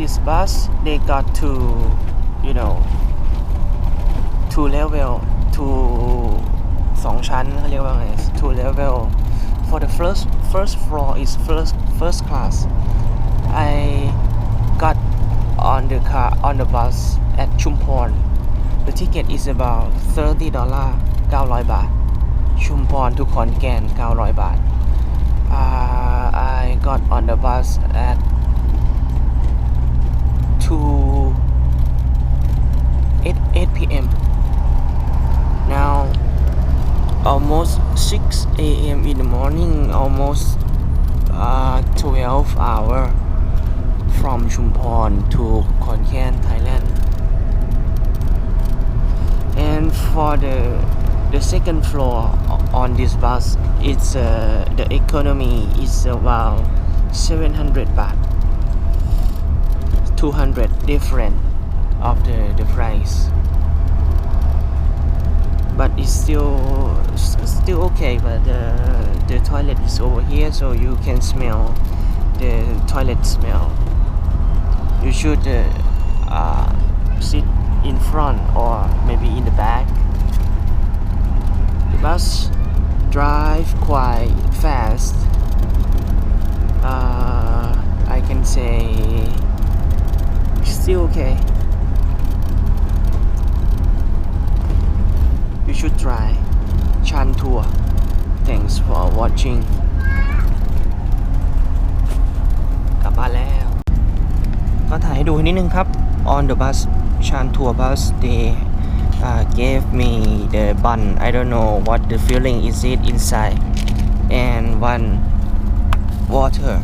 this bus they got to you know two level two สองชั้นเขาเรียกว่าไง two level for the first first floor is first first class I got on the car on the bus at Chumpon the ticket is about 30 dollar 900 บาท ชุมพรทุกขอนแก่น900 บาท uh, I got on the bus at almost 6 a.m. in the morning almost uh, 12 hour from Chumpon to Khon Kaen Thailand and for the the second floor on this bus it's uh, the economy is about 700 baht 200 different of the the price but it's still okay but the the toilet is over here so you can smell the toilet smell. You should uh, uh, sit in front or maybe in the back. The bus drive quite fast. Uh, I can say still okay. You should try Chan Tour thanks for watching กลับบ้านแล้ว ก็ถ่ายให้ดูนิดนึงครับ on the bus Chan Tour bus they uh, gave me the bun I don't know what the feeling is it inside and one water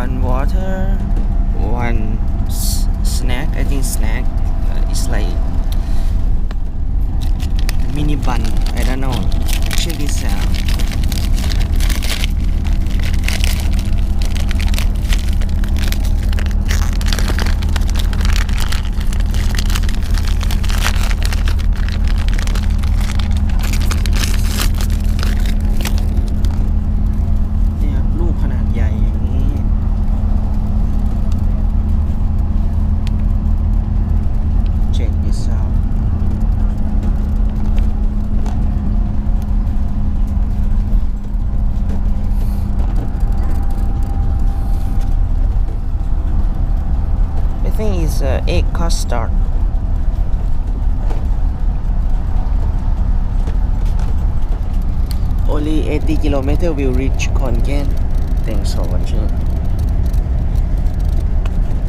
one water one s- snack I think snack uh, it's like I don't know. Check this out think it's uh, egg custard only 80 kilometer will reach Khon Kaen thanks for watching